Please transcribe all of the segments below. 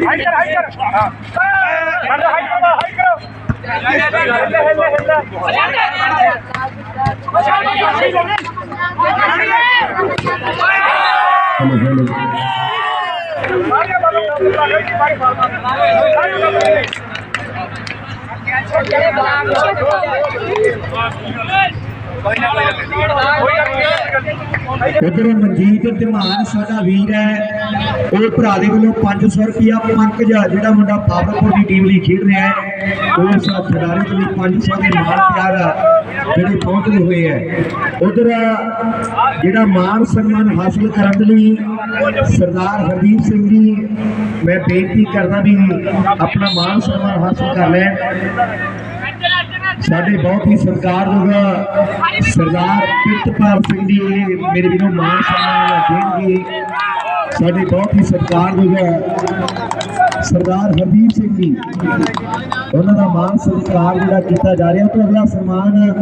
High ਕਰ high ਕਰ ਹਾਂ ਹਾਈ ਕਰ ਹਾਈ ਕਰ ਹੱਲੇ ਹੱਲੇ ਹੱਲੇ ਕੋਈ ਨਾ ਕੋਈ ਨਾ ਕੋਈ ਨਾ ਉਧਰ ਮਨਜੀਤ ਧਮਾਨ ਸਾਡਾ ਵੀਰ ਹੈ। ਉਹ ਭਰਾ ਦੇ ਵੱਲੋਂ 500 ਰੁਪਿਆ ਪੰਕਜ ਜਿਹੜਾ ਮੁੰਡਾ ਪਾਵਰਪੁਰ ਦੀ ਟੀਮ ਲਈ ਖੇਡ ਰਿਹਾ ਹੈ। ਉਹ ਉਸ ਖਿਡਾਰੀ ਦੇ ਲਈ 500 ਦੇ ਨਾਲ ਪਿਆਰ ਜਿਹੜੇ ਪਹੁੰਚਦੇ ਹੋਏ ਹੈ। ਉਧਰ ਜਿਹੜਾ ਮਾਨ ਸਨਮਾਨ ਹਾਸਲ ਕਰਨ ਦੇ ਲਈ ਸਰਦਾਰ ਹਰਦੀਪ ਸਿੰਘ ਜੀ, ਮੈਂ ਬੇਨਤੀ ਕਰਦਾ ਵੀ ਆਪਣਾ ਮਾਨ ਸਨਮਾਨ ਹਾਸਲ ਕਰ ਲੈਣ। ਸਾਡੇ ਬਹੁਤ ਹੀ ਸਤਿਕਾਰਯੋਗ ਸਰਦਾਰ ਪ੍ਰਿਤਪਾਲ ਸਿੰਘ ਜੀ ਮੇਰੇ ਵੀਰੋ ਮਾਨ ਸਨਮਾਨ ਦੇਣਗੇ ਸਾਡੇ ਬਹੁਤ ਹੀ ਸਤਿਕਾਰਯੋਗ ਸਰਦਾਰ ਹਰਦੀਪ ਸਿੰਘ ਜੀ, ਉਹਨਾਂ ਦਾ ਮਾਨ ਸਤਿਕਾਰ ਜਿਹੜਾ ਕੀਤਾ ਜਾ ਰਿਹਾ ਉਹ ਤੋਂ ਅਗਲਾ ਸਨਮਾਨ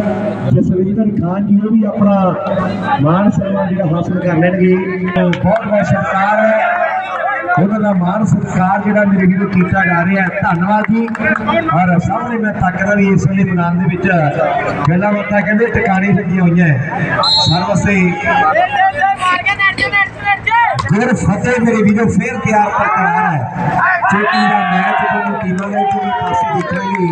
ਜਸਵਿੰਦਰ ਖਾਨ ਜੀ, ਉਹ ਵੀ ਆਪਣਾ ਮਾਨ ਸਨਮਾਨ ਜਿਹੜਾ ਹਾਸਲ ਕਰ ਲੈਣਗੇ। ਬਹੁਤ ਬਹੁਤ ਸਤਿਕਾਰ ਹੈ। ਉਹਨਾਂ ਦਾ ਮਾਨ ਸਤਿਕਾਰ ਜਿਹੜਾ ਮੇਰੇ ਵੀਰੋ ਕੀਤਾ ਜਾ ਰਿਹਾ ਹੈ। ਧੰਨਵਾਦ ਜੀ। ਔਰ ਸਾਹਮਣੇ ਮੈਂ ਤੱਕਦਾ ਵੀ ਇਸ ਵੇਲੇ ਮੈਦਾਨ ਦੇ ਵਿੱਚ ਗੱਲਾਂ ਬਾਤਾਂ ਕਹਿੰਦੇ ਟਿਕਾਣੀ ਲੱਗੀਆਂ ਹੋਈਆਂ ਹੈ। ਸਰਵਸੇ ਫਿਰ ਫਤਿਹ ਮੇਰੇ ਵੀਰੋ, ਫੇਰ ਤਿਆਰ ਬਰਕਰਾਰ ਹੈ। ਚੋਟੀ ਦਾ ਮੈਚ ਤੁਹਾਨੂੰ ਟੀਮਾਂ ਦੇ ਵਿੱਚ ਪਾਸੇ ਦੇਖਾਂਗੇ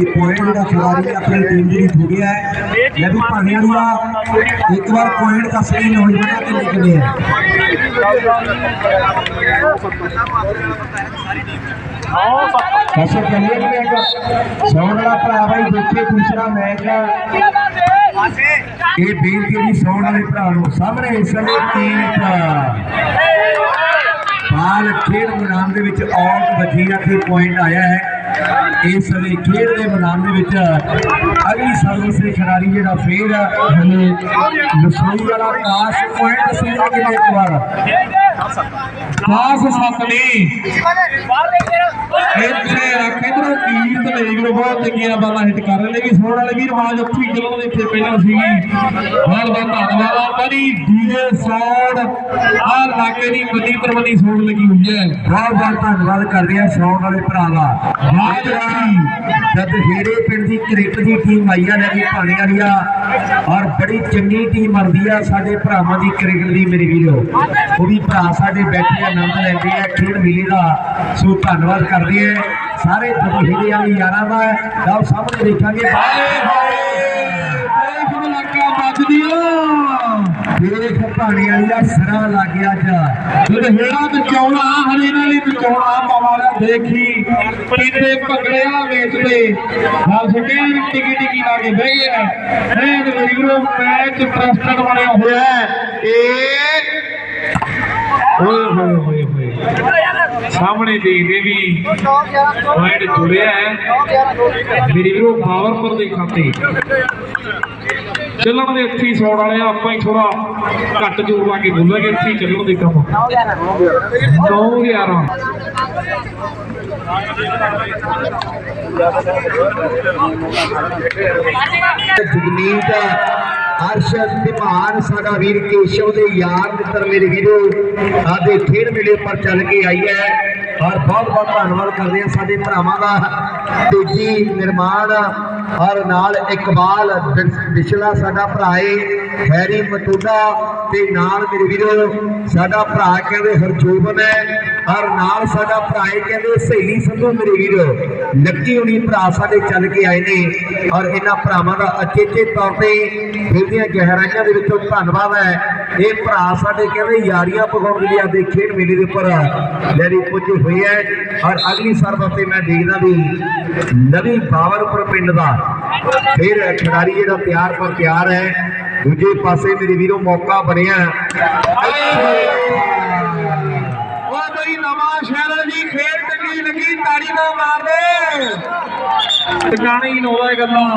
ਇਹ ਪੁਆਇੰਟ ਜਿਹੜਾ ਖਿਡਾਰੀ ਆਪਣੀ ਟੀਮ ਦੇ ਲਈ ਹੋ ਹੈ ਜੇ ਵੀ ਭਾਣੇ ਵਾਲਾ ਇੱਕ ਵਾਰ ਪੁਆਇੰਟ ਦਾ ਸਹੀ ਹੋ ਤੇ ਨਿਕਲੇ ਹੈ ਅਸਰ ਕਰੀਏ ਕਿ ਇੱਕ ਸੌਣ ਵਾਲਾ ਭਰਾ ਬਾਈ ਦੇਖੇ ਦੂਸਰਾ ਮੈਚ ਹੈ ਇਹ ਬੇਨਤੀ ਹੈ ਜੀ, ਸੌਣ ਵਾਲੇ ਭਰਾ ਨੂੰ। ਸਾਹਮਣੇ ਇਸ ਸਮੇਂ ਟੀਮ ਬਾਲ ਖੇਡ ਮੈਦਾਨ ਦੇ ਵਿੱਚ ਆਊਟ ਵੱਜੀ ਆ ਤੇ ਪੁਆਇੰਟ ਆਇਆ ਹੈ। ਇਸ ਵੇਲੇ ਖੇਡ ਦੇ ਮੈਦਾਨ ਦੇ ਵਿੱਚ ਅਗਲੀ ਸਰਵਿਸ ਦੇ ਖਿਡਾਰੀ ਜਿਹੜਾ ਫੇਰ ਲਸੋਈ ਵਾਲਾ ਪਾਸ ਪੁਆਇੰਟ ਸੀ ਕਿ ਇੱਕ ਵਾਰ। ਪਾਸ ਸੱਤਨੀ ਇੱਥੇ ਕਿਧਰੋਂ ਕੀਰਤ ਲੀਗ ਨੂੰ ਬਹੁਤ ਚੰਗੀਆਂ ਬਾਲਾਂ ਹਿੱਟ ਕਰ ਰਹੇ ਨੇ ਵੀ ਸੋਣ ਵਾਲੇ ਵੀਰ, ਆਵਾਜ਼ ਉੱਥੇ ਹੀ ਚੱਲਣ ਦੇ ਇੱਥੇ ਪਹਿਲਾਂ ਸੀਗੀ। ਬਹੁਤ ਬਹੁਤ ਧੰਨਵਾਦ ਆ ਬੜੀ ਡੀਜੇ ਸਾਊਂਡ ਆ ਲਾਗੇ ਦੀ ਵੱਡੀ ਤਰਵੰਦੀ ਸੌਣ ਲੱਗੀ ਹੋਈ ਹੈ। ਬਹੁਤ ਬਹੁਤ ਧੰਨਵਾਦ ਕਰਦੇ ਆ ਸੌਣ ਵਾਲੇ ਭਰਾ ਦਾ। ਬਹੁਤ ਜਦ ਹੀਰੇ ਪਿੰਡ ਦੀ ਕ੍ਰਿਕਟ ਦੀ ਟੀਮ ਆਈ ਆ ਲੈ ਕੇ ਭਾਣੇ ਵਾਲੀ ਆ ਔਰ ਬੜੀ ਚੰਗੀ ਟੀਮ ਬਣਦੀ ਆ ਸਾਡੇ ਭਰਾਵਾਂ ਦੀ ਕ੍ਰਿਕਟ ਦੀ ਮੇਰੇ ਵੀਰੋ। ਉਹ ਵੀ ਭਰਾ ਸਾਡੇ ਬੈਠੇ ਆ ਆਨੰਦ ਲੈਂਦੇ ਆ ਖੇਡ ਮੇਲੇ ਦਾ। ਸੋ ਧੰਨਵਾਦ ਕਰਦੇ ਆ। ਸਾਰੇ ਦਬਹੀਰੇ ਵਾਲੀ ਯਾਰਾਂ ਦਾ। ਲਓ ਸਾਹਮਣੇ ਦੇਖਾਂਗੇ। ਬਾਏ ਬਾਏ ਦੇਖ ਮਲਕਾ ਵੱਜਦੀਆਂ। ਦੇਖ ਭਾਣੇ ਵਾਲੀ ਦਾ ਸਰਾ ਲੱਗ ਗਿਆ ਅੱਜ। ਜਦ ਹੇੜਾ ਹਰੇ ਨਾਲ ਹੀ ਬਚਾਉਣਾ ਪਵਾਲਾ ਦੇਖੀ। ਪੀਤੇ ਭੰਗੜਿਆ ਵੇਚਦੇ ਹੱਸ ਕੇ ਟਿਕੀ ਟਿਕੀ ਲਾ ਕੇ ਬਹਿ ਗਿਆ। ਇਹ ਮੇਰੀ ਵੀਰੋ ਮੈਚ ਇੰਟਰਸਟਡ ਬਣਿਆ ਹੋਇਆ ਇਹ ਓਏ ਹੋਏ ਹੋਏ ਹੋਏ। ਸਾਹਮਣੇ ਦੇਖਦੇ ਵੀ ਪੁਆਇੰਟ ਜੁੜਿਆ ਹੈ। ਮੇਰੀ ਵੀਰੋ ਪਾਵਰਪੁਰ ਦੇ ਖਾਤੇ ਚੱਲਣ ਦੇ ਅੱਠੀ ਸੌੜ ਵਾਲੇ ਆਪਾਂ ਹੀ ਥੋੜਾ ਘੱਟ ਜੋਰ ਲਾ ਕੇ ਬੋਲਾਂਗੇ ਅੱਠੀ ਚੱਲਣ ਦੇ ਕੰਮ। 9 11 ਜਗਨੀਤ ਅਰਸ਼ਦ ਧਿਮਾਨ ਸਾਡਾ ਵੀਰ ਕੇਸ਼ਵ ਦੇ ਯਾਰ ਮਿੱਤਰ ਮੇਰੇ ਵੀਰੋ ਆਦੇ ਖੇਡ ਮੇਲੇ ਪਰ ਚੱਲ ਕੇ ਆਈ ਹੈ। ਔਰ ਬਹੁਤ ਬਹੁਤ ਧੰਨਵਾਦ ਕਰਦੇ ਹਾਂ ਸਾਡੇ ਭਰਾਵਾਂ ਦਾ। ਤੇਜੀ ਨਿਰਮਾਣ, ਔਰ ਨਾਲ ਇਕਬਾਲ ਵਿਸ਼ਲਾ ਸਾਡਾ ਭਰਾ ਏ ਹੈਰੀ ਮਟੂਡਾ ਤੇ ਨਾਲ ਮੇਰੇ ਵੀਰੋ, ਸਾਡਾ ਭਰਾ ਕਹਿੰਦੇ ਹਰਜੋਬਨ ਹੈ, ਔਰ ਨਾਲ ਸਾਡਾ ਭਰਾ ਏ ਕਹਿੰਦੇ ਸਹੇਲੀ ਸੰਧੂ ਮੇਰੇ ਵੀਰੋ। ਲੱਕੀ ਹੁਣੀ ਭਰਾ ਸਾਡੇ ਚੱਲ ਕੇ ਆਏ ਨੇ, ਔਰ ਇਹਨਾਂ ਭਰਾਵਾਂ ਦਾ ਅਚੇਚੇ ਤੌਰ ਤੇ ਦਿਲ ਦੀਆਂ ਗਹਿਰਾਈਆਂ ਦੇ ਵਿੱਚੋਂ ਧੰਨਵਾਦ ਹੈ। ਇਹ ਭਰਾ ਸਾਡੇ ਕਹਿੰਦੇ ਯਾਰੀਆਂ ਪਕਾਉਣ ਲਈ ਆਦੇ ਖੇਡ ਮੇਲੇ ਦੇ ਉੱਪਰ ਲੈਰੀ ਪੁੱਜੇ ਹੋਈ ਹੈ ਔਰ ਅਗਲੀ ਸਰਬਤ ਤੇ ਮੈਂ ਦੇਖਦਾ ਵੀ ਨਵੀਂ ਬਾਵਰਪੁਰ ਪਿੰਡ ਦਾ ਫਿਰ ਖਿਡਾਰੀ ਜਿਹੜਾ ਤਿਆਰ ਪਰ ਤਿਆਰ ਹੈ, ਦੂਜੇ ਪਾਸੇ ਮੇਰੇ ਵੀਰੋ ਮੌਕਾ ਬਣਿਆ ਉਹ ਬਈ ਨਵਾਂ ਸ਼ਹਿਰ ਦੀ ਖੇਡ ਚੰਗੀ ਲੱਗੀ ਤਾੜੀ ਨਾਲ ਮਾਰ ਟਿਕਾਣੇ ਹੀ ਨੋਦਾ ਗੱਲਾਂ।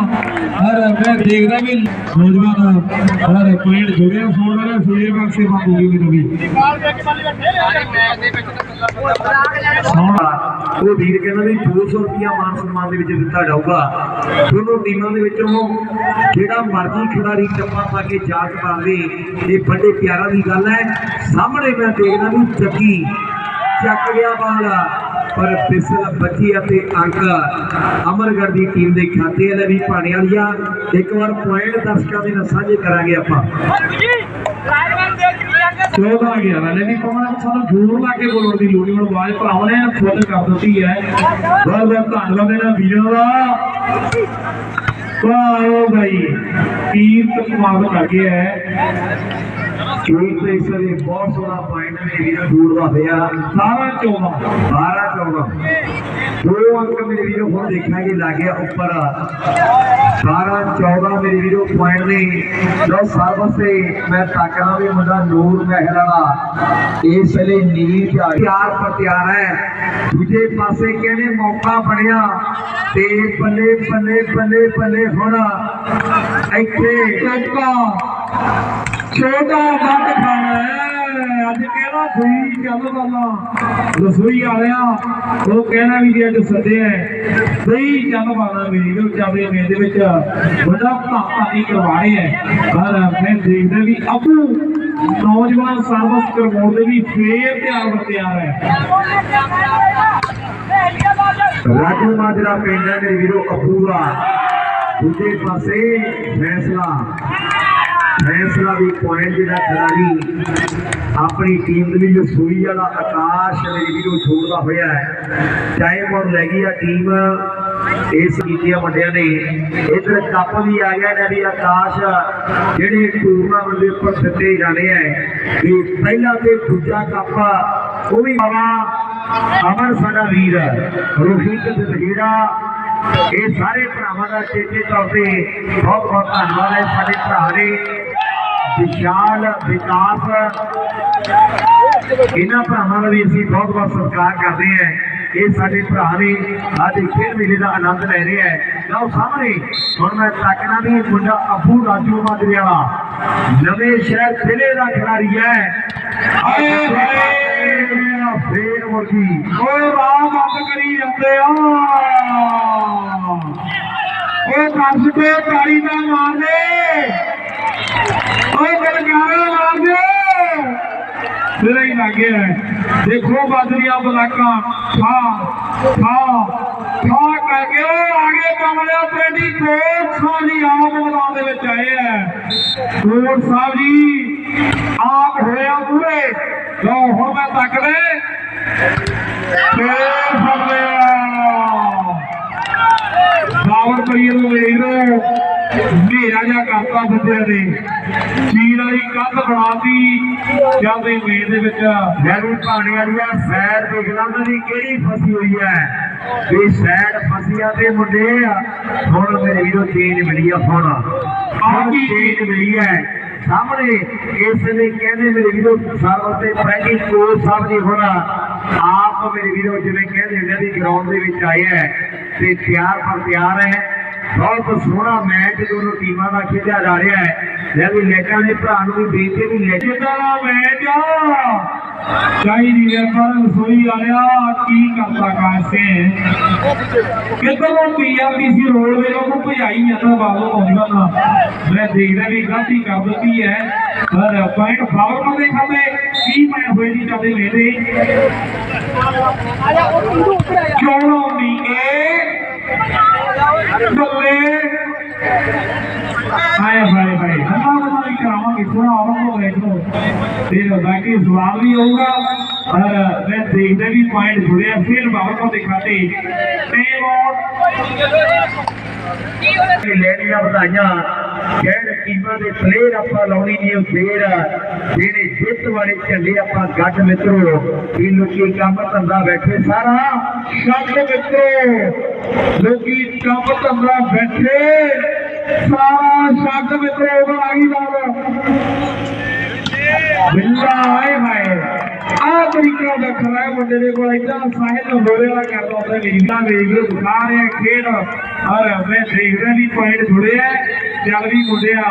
ਹਰ ਮੈਂ ਦੇਖਦਾ ਵੀ ਨੌਜਵਾਨ ਹਰ ਪੁਆਇੰਟ ਜੁੜਿਆ ਫੋਨ ਵਾਲਾ ਸੂਏ ਬਖਸ਼ੇ ਬੰਦੂਗੀ ਮੈਨੂੰ ਵੀ। ਉਹ ਵੀਰ ਕਹਿੰਦਾ ਵੀ 200 ਰੁਪਿਆ ਮਾਨ ਸਨਮਾਨ ਦੇ ਵਿੱਚ ਦਿੱਤਾ ਜਾਊਗਾ। ਦੋਨੋਂ ਟੀਮਾਂ ਦੇ ਵਿੱਚੋਂ ਜਿਹੜਾ ਮਰਜ਼ੀ ਖਿਡਾਰੀ ਟੱਪਾ ਪਾ ਕੇ ਜਾਤ ਪਾਵੇ ਇਹ ਵੱਡੇ ਪਿਆਰਾਂ ਦੀ ਗੱਲ ਹੈ। ਸਾਹਮਣੇ ਮੈਂ ਦੇਖਦਾ ਵੀ ਚੱਕੀ ਚੱਕ ਗਿਆ ਬਾਲ। ਪਰ ਫਿਸਲ ਬੱਚੀ ਅਤੇ ਅੰਕ ਅਮਰਗੜ੍ਹ ਦੀ ਟੀਮ ਦੇ ਖਾਤੇ ਵਾਲੇ ਵੀ ਪਾਣੀ ਵਾਲੀਆ। ਇੱਕ ਵਾਰ ਪੁਆਇੰਟ ਦਰਸ਼ਕਾਂ ਦੇ ਨਾਲ ਸਾਂਝੇ ਕਰਾਂਗੇ ਆਪਾਂ। 14 11 ਲੈ ਵੀ ਕਮਣਾ ਸਾਨੂੰ ਜ਼ੋਰ ਲਾ ਕੇ ਬੋਲਣ ਦੀ ਲੋੜ ਨਹੀਂ। ਹੁਣ ਆਵਾਜ਼ ਭਰਾਉਣੇ ਆ ਫੁੱਲ ਕਰ ਦਿੱਤੀ ਹੈ। ਬਹੁਤ ਬਹੁਤ ਧੰਨਵਾਦ ਇਹਨਾਂ ਵੀਰਾਂ ਦਾ। ਵਾਹ ਭਾਈ ਕੀਰਤ ਕਮਾਲ ਕਰ ਗਿਆ ਹੈ। ਚੋਈ ਤੇ ਇਸ ਵੇਲੇ ਬਹੁਤ ਸੋਹਣਾ ਪੁਆਇੰਟ ਮੇਰੇ ਵੀਰੋ ਦੂਰ ਦਾ ਹੋਇਆ ਸਾਰਾ 14 12 14 ਦੋ ਅੰਕ ਮੇਰੇ ਵੀਰੋ ਹੁਣ ਦੇਖਾਂਗੇ ਲੱਗਿਆ ਉੱਪਰ। 12 14 ਮੇਰੇ ਵੀਰੋ ਪੁਆਇੰਟ ਨੇ ਲੋ ਸਰਵਿਸ ਤੇ ਮੈਂ ਤਾਕਣਾ ਵੀ ਮੁੰਡਾ ਨੂਰ ਮਹਿਲ ਵਾਲਾ। ਇਸ ਵੇਲੇ ਨੀਰ ਜਾ ਤਿਆਰ ਪਰ ਤਿਆਰ ਹੈ। ਦੂਜੇ ਪਾਸੇ ਕਹਿੰਦੇ ਮੌਕਾ ਬਣਿਆ? ਤੇ ਬੱਲੇ ਬੱਲੇ ਛੋਟਾ ਵੱਟ ਖਾਣਾ ਹੈ। ਅੱਜ ਕਹਿਣਾ ਸਹੀ, ਚੱਲ ਬਾਲਾ ਰਸੋਈ ਵਾਲਿਆ, ਉਹ ਕਹਿਣਾ ਵੀ ਜੇ ਅੱਜ ਸੱਦਿਆ ਸਹੀ, ਚੱਲ ਬਾਲਾ ਮੇਰੀ ਨੂੰ ਚਾਵੇ ਮੇਰੇ ਵਿੱਚ ਵੱਡਾ ਭਾਪਾ ਦੀ ਕਰਵਾ ਹੈ। ਪਰ ਮੈਂ ਦੇਖਦਾ ਵੀ ਅਬੂ, ਨੌਜਵਾਨ ਸਰਵਿਸ ਕਰਵਾਉਣ ਦੇ ਵੀ ਫੇਰ ਤਿਆਰ ਬਰ ਤਿਆਰ ਹੈ। ਰਾਜੂ ਮਾਜਰਾ ਪਿੰਡ ਹੈ ਵੀਰੋ, ਅਬੂ ਅਪੂਰਾ ਦੂਜੇ ਪਾਸੇ ਫੈਸਲਾ। ਫੈਸਲਾ ਵੀ ਪੁਆਇੰਟ ਜਿਹੜਾ ਖਿਡਾਰੀ ਆਪਣੀ ਟੀਮ ਦੇ ਲਈ ਰਸੋਈ ਵਾਲਾ ਆਕਾਸ਼ ਮੇਰੇ ਵੀਰੋ ਛੋੜਦਾ ਹੋਇਆ ਹੈ। ਟਾਈਮ ਔਰ ਲੈ ਗਈ ਆ ਟੀਮ ਇਸ ਕੀਤੀਆਂ ਵੱਡਿਆਂ ਨੇ। ਇਧਰ ਕੱਪ ਵੀ ਆ ਗਿਆ ਨੇ ਵੀ ਆਕਾਸ਼ ਜਿਹੜੇ ਟੂਰਨਾਮੈਂਟ ਦੇ ਉੱਪਰ ਦਿੱਤੇ ਜਾਣੇ ਹੈ ਵੀ ਪਹਿਲਾ ਤੇ ਦੂਜਾ ਕੱਪ, ਉਹ ਵੀ ਬਾਬਾ ਅਮਰ ਸਾਡਾ ਵੀਰ, ਰੋਹਿਤ ਦਲਹੀੜਾ ਇਹ ਸਾਰੇ ਭਰਾਵਾਂ ਦਾ ਚੇਤੇ ਤੌਰ ਤੇ ਬਹੁਤ ਬਹੁਤ ਧੰਨਵਾਦ ਹੈ ਸਾਡੇ ਭਰਾ ਨੇ ਵਿਸ਼ਾਲ ਵਿਕਾਸ। ਇਹਨਾਂ ਭਰਾਵਾਂ ਦਾ ਵੀ ਅਸੀਂ ਬਹੁਤ ਬਹੁਤ ਸਤਿਕਾਰ ਕਰਦੇ ਹਾਂ। ਇਹ ਸਾਡੇ ਭਰਾ ਨੇ ਅੱਜ ਖੇਡ ਮੇਲੇ ਦਾ ਆਨੰਦ ਲੈ ਰਹੇ ਹੈ। ਲਓ ਸਾਹਮਣੇ, ਹੁਣ ਮੈਂ ਤੱਕਣਾ ਵੀ ਮੁੰਡਾ ਅਬੂ ਰਾਜੂ ਮਾਜਰੇ ਵਾਲਾ। ਨਵੇਂ ਸ਼ਹਿਰ ਜ਼ਿਲ੍ਹੇ ਦਾ ਖਿਡਾਰੀ ਹੈ। ਹਾਏ ਹਾਏ। ਫੇਰ ਮੁਰਗੀ। ਓਏ ਰਾਹ ਬੰਦ ਕਰੀ ਜਾਂਦੇ ਆ। ਓਏ ਕੱਸ ਤੇ ਕਾਲੀ ਦਾ ਮਾਰ ਦੇ ਓਏ ਗਲਗਾਰਾ ਮਾਰ ਦੇ। ਤੇਰੇ ਹੀ ਲੱਗੇ ਹੈ। ਦੇਖੋ ਬਾਦਰੀਆਂ ਬਲਾਕਾਂ। ਖਾ ਖਾ ਖਾ ਕਰਕੇ ਆਗੇ ਕਮਲਿਆ ਪਿੰਡੀ ਕੋਟ ਸਾਹਿਬ ਜੀ ਆਪ ਮੈਦਾਨ ਦੇ ਵਿੱਚ ਆਏ ਹੈ ਕੋਟ ਸਾਹਿਬ ਜੀ, ਆਪ ਹੋਇਆ ਪੂਰੇ ਲਓ, ਹੁਣ ਮੈਂ ਤੱਕ ਲੈ ਫੇਰ ਫੜ ਲਿਆ ਬਾਵਰ ਪਈਏ ਨੂੰ ਵੇਖੋ ਕਰਤਾ ਬੰਦਿਆਂ ਨੇ। ਕੰਧ ਬਣਾਤੀ ਜਾਂਦੇ ਮੇਰ ਦੇ ਵਿੱਚ ਮੈਨੂੰ ਪਾਣੀ ਵਾਲੀਆ ਸੈਰ ਦੇਖ ਲਾ ਦੀ ਕਿਹੜੀ ਫਸੀ ਹੋਈ ਹੈ? ਵੀ ਸੈਰ ਫਸੀਆਂ ਦੇ ਮੁੰਡੇ ਆ। ਹੁਣ ਮੇਰੇ ਵੀਰੋ ਚੇਂਜ ਮਿਲੀ ਆ ਹੁਣ। ਹੁਣ ਚੇਂਜ ਮਿਲੀ ਹੈ। ਸਾਹਮਣੇ ਇਸ ਨੇ ਕਹਿੰਦੇ ਮੇਰੇ ਵੀਰੋ ਸਰਵਰ ਤੇ ਪਹਿਲੀ ਕੋਚ ਸਾਹਿਬ ਜੀ ਹੁਣ ਆਪ ਮੇਰੇ ਵੀਰੋ ਜਿਵੇਂ ਕਹਿੰਦੇ ਹੁੰਦੇ ਵੀ ਗਰਾਊਂਡ ਦੇ ਵਿੱਚ ਆਏ ਹੈ ਤੇ ਤਿਆਰ ਪਰ ਤਿਆਰ ਹੈ। ਬਹੁਤ ਸੋਹਣਾ ਮੈਚ ਦੋਨੋਂ ਟੀਮਾਂ ਦਾ ਖੇਡਿਆ ਜਾ ਰਿਹਾ ਹੈ। ਲੈ ਵੀ ਲੈਟਾਂ ਦੇ ਭਰਾ ਨੂੰ ਵੀ ਬੇਨਤੀ ਵੀ ਲੈ ਜਿੱਦਾਂ ਦਾ ਮੈਚ ਚਾਹੀਦੀ ਹੈ ਪਰ ਰਸੋਈ ਵਾਲਿਆ ਕੀ ਕਰਦਾ ਕਾਸੇ ਕਿਦੋਂ ਪੀਆਰਟੀਸੀ ਰੋਡਵੇ ਨੂੰ ਭਜਾਈ ਜਾਂਦਾ ਬਾਬੂ ਆਉਂਦਾ ਨਾ ਮੈਂ ਦੇਖਦਾ ਵੀ ਗਲਤੀ ਕਰ ਦਿੱਤੀ ਹੈ, ਪਰ ਪੁਆਇੰਟ ਫਾਵਰ ਨੂੰ ਦੇਖਾਂਗੇ ਕੀ ਮੈਂ ਹੋਏ ਨਹੀਂ ਜਾਂਦੇ ਮੇਰੇ ਕਿਉਂ ਨਹੀਂ ਇਹ? ਬੱਲੇ ਹਾਏ ਹਾਏ ਹਾਏ ਹੱਥਾਂ ਨਾਲ ਵੀ ਕਰਾਵਾਂਗੇ ਥੋੜਾ ਆਵਾਂ ਨੂੰ ਦੇਖੋ ਤੇ ਬਾਕੀ ਸਵਾਲ ਵੀ ਹੋਊਗਾ। ਔਰ ਮੈਂ ਦੇਖਦੇ ਵੀ ਪੁਆਇੰਟ ਜੁੜਿਆ। ਫਿਰ ਬਾਬਾ ਕੋ ਦਿਖਾਤੇ ਟੀਮ ਆਊਟ ਲੈਣੀਆਂ ਵਧਾਈਆਂ। ਕਹਿਣ ਟੀਮਾਂ ਦੇ ਪਲੇਅਰ ਆਪਾਂ ਲਾਉਣੀ ਨਹੀਂ ਉਹ ਫੇਰ ਜਿਹੜੇ ਜਿੱਤ ਵਾਲੇ ਝੰਡੇ ਆਪਾਂ ਗੱਡ ਮਿੱਤਰੋ ਇਹ ਲੋਕੀ ਕੰਮ ਧੰਦਾ ਬੈਠੇ ਸਾਰਾ। ਸ਼ਬਦ ਮਿੱਤਰੋ ਲੋਕੀ ਕੰਮ ਧੰਦਾ ਬੈਠੇ। ਸਾਰਾ ਸ਼ਬਦ ਮਿੱਤਰੋ ਉਧਰ ਆ ਬਿੱਲਾ ਆਏ ਹਾਏ। ਆ ਤਰੀਕਾ ਦਾ ਮੁੰਡੇ ਦੇ ਕੋਲ ਇਦਾਂ ਸਾਹਿਲ ਹੋਰੇ ਵਾਲਾ ਕਰਦਾ ਹੁੰਦਾ ਮੇਰੀ ਨਾ ਮੇਰੀ ਵੀ ਰਿਹਾ, ਖੇਡ ਔਰ ਮੈਂ ਦੇਖ ਰਿਹਾ ਪੁਆਇੰਟ ਜੁੜੇ ਆ, ਚੱਲ ਵੀ ਮੁੰਡਿਆ,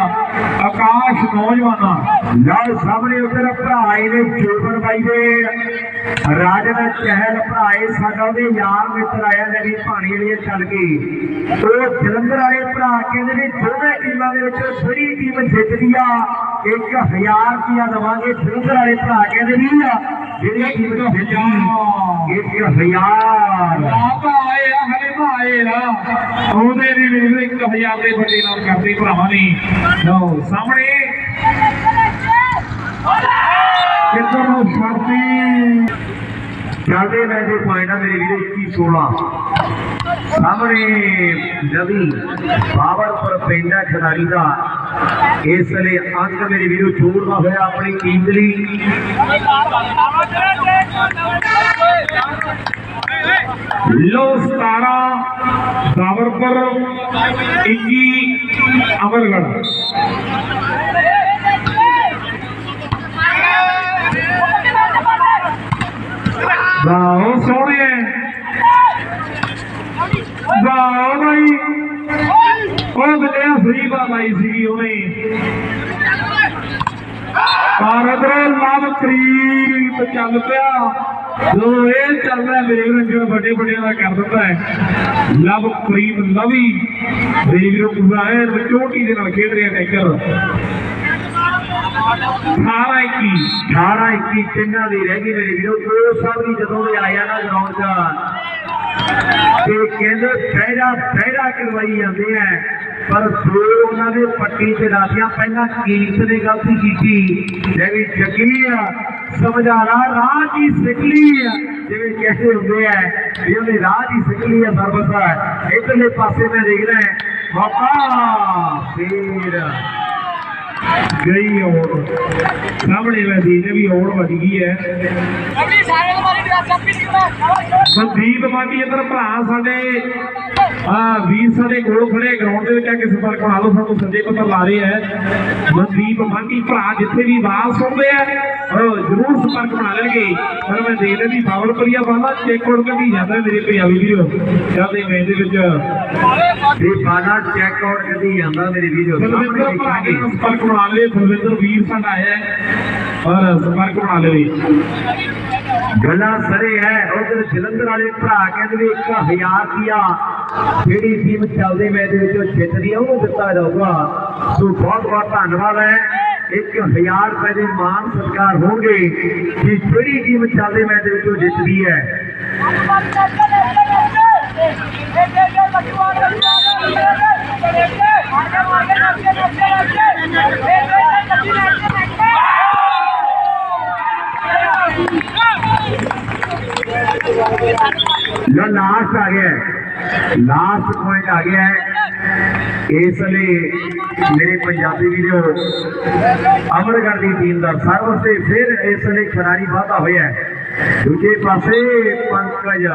ਆਕਾਸ਼ ਨੌਜਵਾਨਾਂ, ਨਾਲ ਸਾਹਮਣੇ ਉਧਰ ਭਰਾਏ ਨੇ, ਜੋਬਨ ਬਾਈ ਦੇ ਰਾਜਨ ਚਹਿਲ ਭਰਾਏ ਸਾਡਾ ਉਹਦੇ ਯਾਰ ਮਿੱਤਰ ਆਇਆ ਨੇ ਪਾਣੀ ਵਾਲੇ ਚੱਲ ਗਏ ਉਹ ਜਲੰਧਰ ਵਾਲੇ ਭਰਾ ਕਹਿੰਦੇ ਨੇ, ਦੋਵੇਂ ਟੀਮਾਂ ਦੇ ਵਿੱਚ ਜਿਹੜੀ ਟੀਮ ਜਿੱਤਦੀ ਆ 1000 ਰੁਪਇਆ ਦਵਾਂਗੇ ਜਲੰਧਰ ਵਾਲੇ ਭਰਾ ਕਹਿੰਦੇ ਵੀ ਆ ਜਿਹੜੀ ਟੀਮ ਜਿੱਤਦੀ 1000 ਆਪ ਆਏ ਆ ਹਲੇ ਤਾਂ ਆਏ ਆ। ਉਹਦੇ ਵੀ ਮੇਰੇ 1000 ਦੇ ਵੱਡੇ ਨਾਲ ਕਰਦੇ ਭਰਾਵਾਂ ਨੇ। ਲਓ ਸਾਹਮਣੇ। ਕਿੱਧਰ ਨੂੰ ਛੱਡਦੀ ਚੱਲਦੇ ਮੈਂ ਦੇ ਪੁਆਇੰਟ ਆ ਮੇਰੇ ਵੀਰੇ 21 16 ਸਾਹਮਣੇ ਨਵੀ ਬਾਬਰਪੁਰ ਪੈਂਦਾ ਖਿਡਾਰੀ ਦਾ। ਇਸ ਲਈ ਅੰਤ ਮੇਰੇ ਵੀਰੋ ਜੋੜਦਾ ਹੋਇਆ ਆਪਣੀ ਟੀਮ ਦੇ ਲਈ। ਲੋ 17 ਦਾਵਰਪੁਰ 21 ਅਮਰਗੜ ਵਾਓ ਸੋਹਣੇ ਵਾਓ ਭਾਈ ਉਹ ਬਲਿਆ ਸਹੀ ਬਾਤ ਆਈ ਸੀਗੀ ਉਹਨੇ ਭਾਰਤ ਦੇ ਲਵ ਕਰੀਬ ਚੱਲ ਪਿਆ। ਜੋ ਇਹ ਚੱਲਦਾ ਮੇਰੇ ਵੀਰੋ ਵੱਡੇ ਵੱਡਿਆਂ ਦਾ ਕਰ ਦਿੰਦਾ ਹੈ। ਲਵ ਕਰੀਬ ਲਵੀ ਮੇਰੇ ਵੀਰੋ ਚੋਟੀ ਦੇ ਨਾਲ ਖੇਡ ਰਿਹਾ ਟੈਂਕਰ 18 21 18 21 ਤਿੰਨਾਂ ਦੀ ਰਹਿ ਗਈ ਮੇਰੇ ਵੀਰੋ। ਉਹ ਸਭ ਵੀ ਜਦੋਂ ਦੇ ਆਇਆ ਨਾ ਗਰਾਊਂਡ 'ਚ। ਤੇ ਕਹਿੰਦੇ ਪਹਿਰਾ ਪਹਿਰਾ ਕਰਵਾਈ ਜਾਂਦੇ ਆ। ਪਰ ਦੋ ਉਹਨਾਂ ਦੇ ਪੱਟੀ ਤੇ ਪਹਿਲਾਂ ਕੀਰਤ ਨੇ ਗਲਤੀ ਕੀਤੀ? ਜੇ ਵੀ ਜੱਗੀ ਆ ਸਮਝਾਣਾ ਰਾਹ ਦੀ ਸਿਕਲੀ ਆ। ਜਿਵੇਂ ਕਹਿੰਦੇ ਹੁੰਦੇ ਆ, ਵੀ ਉਹਨੇ ਰਾਹ ਦੀ ਸਿਕਲੀ ਆ ਸਰਬਤ ਇਧਰਲੇ ਪਾਸੇ ਮੈਂ ਦੇਖਦਾ ਮੌਕਾ ਫੇਰ। ਗਈ ਔੜ ਸਾਹਮਣੇ ਵੈਦੀ ਨੇ ਵੀ ਔੜ ਵੱਜ ਗਈ ਹੈ। ਸੰਦੀਪ ਮਾਗੀ ਇੱਧਰ ਭਰਾ ਸਾਡੇ ਆ ਵੀਰ ਸਾਡੇ ਕੋਲ ਖੜੇ ਗਰਾਊਂਡ ਦੇ ਵਿੱਚ ਆ ਕੇ ਸੰਪਰਕ ਬਣਾ ਲਓ ਸਾਨੂੰ ਸੰਜੇ ਪੱਤਰ ਲਾ ਰਹੇ ਹੈ ਮਨਦੀਪ ਮਾਗੀ ਭਰਾ ਜਿੱਥੇ ਵੀ ਆਵਾਜ਼ ਸੁਣਦੇ ਆ ਉਹ ਜ਼ਰੂਰ ਸੰਪਰਕ ਬਣਾ ਲੈਣਗੇ। ਪਰ ਮੈਂ ਦੇਖ ਲਈ ਬਾਵਲ ਪਰੀਆ ਵਾਲਾ ਚੈੱਕ ਕੋਡ ਕੱਢੀ ਜਾਂਦਾ ਮੇਰੇ ਪੰਜਾਬੀ ਵੀਡੀਓ ਜਾਂਦੇ ਮੈਂ ਦੇ ਵਿੱਚ ਇਹ ਬਾਣਾ ਚੈੱਕ ਆਊਟ ਕਰੀ ਜਾਂਦਾ ਮੇਰੇ ਵੀਡੀਓ ਸਾਹਮਣੇ ਦੇਖਾਂਗੇ। ਸੰਪਰਕ ਬਣਾ ਲਵੇ ਬਲਵਿੰਦਰ ਵੀਰ ਸਾਡਾ ਆਇਆ ਔਰ ਸੰਪਰਕ ਬਣਾ ਲਵੇ। ਗੱਲਾਂ ਸਰੇ ਹੈ ਉਧਰ ਜਲੰਧਰ ਵਾਲੇ ਭਰਾ ਕਹਿੰਦੇ ਵੀ 1000 ਰੁਪਿਆ ਜਿਹੜੀ ਟੀਮ ਚੱਲਦੇ ਮੈਚ ਦੇ ਵਿੱਚੋਂ ਜਿੱਤਦੀ ਆ ਉਹਨੂੰ ਦਿੱਤਾ ਜਾਊਗਾ। ਸੋ ਬਹੁਤ ਬਹੁਤ ਧੰਨਵਾਦ ਹੈ। 1000 ਰੁਪਏ ਦੇ ਮਾਨ ਸਤਿਕਾਰ ਹੋਣਗੇ ਕਿ ਜਿਹੜੀ ਟੀਮ ਚੱਲਦੇ ਮੈਚ ਦੇ ਵਿੱਚੋਂ ਜਿੱਤਦੀ ਹੈ। ਲਾਸਟ ਆ ਗਿਆ ਲਾਸਟ ਪੁਆਇੰਟ ਆ ਗਿਆ ਇਸ ਲਈ ਮੇਰੇ ਪੰਜਾਬੀ ਵੀਰੋ ਅਮਰਗੜ ਦੀ ਟੀਮ ਦਾ ਸਰਵ ਤੇ ਫਿਰ ਇਸ ਲਈ ਖਿਡਾਰੀ ਵਾਧਾ ਹੋਇਆ ਦੂਜੇ ਪਾਸੇ ਪੰਕਜ,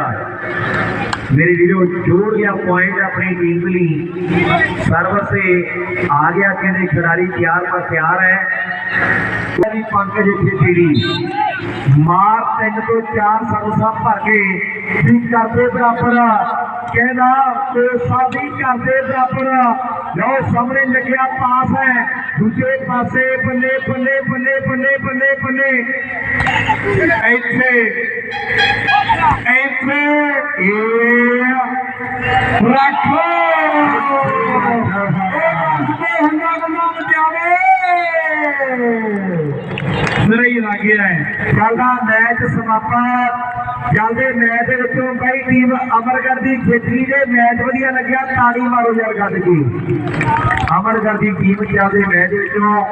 ਮੇਰੇ ਵੀਰੋ, ਜੋੜ ਗਿਆ ਪੁਆਇੰਟ ਆਪਣੀ ਟੀਮ ਲਈ। ਸਰਵ ਤੇ ਆ ਗਿਆ ਕਹਿੰਦੇ ਖਿਡਾਰੀ ਤਿਆਰ ਪਰ ਤਿਆਰ ਹੈ। ਪੰਕਜ ਇੱਥੇ ਤੇਰੀ ਮਾਰ ਤਿੰਨ ਤੋਂ ਚਾਰ ਸਰਵਸਾ ਭਰ ਕੇ ਵੀ ਕਰਦੇ ਬਰਾਬਰ। ਕਹਿੰਦਾ ਤੇ ਸਾਡੀ ਕਰਦੇ ਬਰਾਬਰ। ਲਓ ਸਾਹਮਣੇ ਲੱਗਿਆ ਪਾਸ ਹੈ। ਦੂਜੇ ਪਾਸੇ ਬੱਲੇ ਬੱਲੇ ਬੱਲੇ ਬੱਲੇ ਬੱਲੇ ਬੱਲੇ। ਇੱਥੇ ਇੱਥੇ ਇਹ ਰੱਖੋ। ਮੇਰੇ ਗਿਆ ਹੈ ਚੱਲਦਾ ਮੈਚ ਸਮਾਪਤ ਚੱਲਦੇ ਮੈਚ ਦੇ ਵਿੱਚੋਂ ਕਈ ਟੀਮ ਅਮਰਗੜ ਦੀ ਖੇਤਰੀ ਦੇ ਮੈਚ ਵਧੀਆ ਲੱਗਿਆ, ਤਾੜੀ ਮਾਰੋ ਯਾਰ ਗੱਡ ਕੀ ਅਮਰਗੜ ਦੀ ਟੀਮ ਚੱਲਦੇ ਮੈਚ ਦੇ ਵਿੱਚੋਂ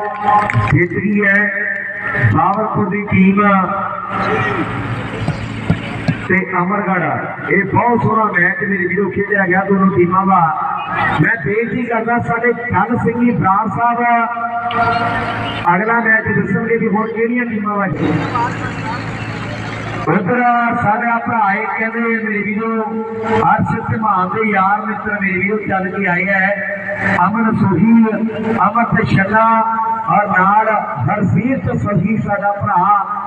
ਖੇਤਰੀ ਹੈ। ਬਾਵਰਪੁਰ ਦੀ ਟੀਮ ਤੇ ਅਮਰਗੜ ਇਹ ਬਹੁਤ ਸੋਹਣਾ ਮੈਚ ਮੇਰੇ ਵੀਰੋ ਖੇਡਿਆ ਗਿਆ ਦੋਨੋਂ ਟੀਮਾਂ ਦਾ। ਮੈਂ ਬੇਨਤੀ ਕਰਦਾ, ਸਾਡੇ ਧਨ ਸਿੰਘੀ ਬਰਾੜ ਸਾਹਿਬ ਅਗਲਾ ਮੈਚ ਦੱਸਣਗੇ ਵੀ ਹੁਣ ਕਿਹੜੀਆਂ ਟੀਮਾਂ ਵਾਂ ਉਧਰ ਸਾਡਾ ਭਰਾ ਇਹ ਕਹਿੰਦੇ ਮੇਰੇ ਵੀਰੋ ਹਰਸ਼ ਧਮਾਨ ਦੇ ਯਾਰ ਮਿੱਤਰ ਮੇਰੇ ਵੀਰੋ ਚੱਲ ਕੇ ਆਏ ਹੈ ਅਮਨ ਸੁਹੀ ਅਮਰ ਤੇ ਛੱਲਾ ਔਰ ਨਾਲ ਹਰਸੀਤ ਸਹੀ, ਸਾਡਾ ਭਰਾ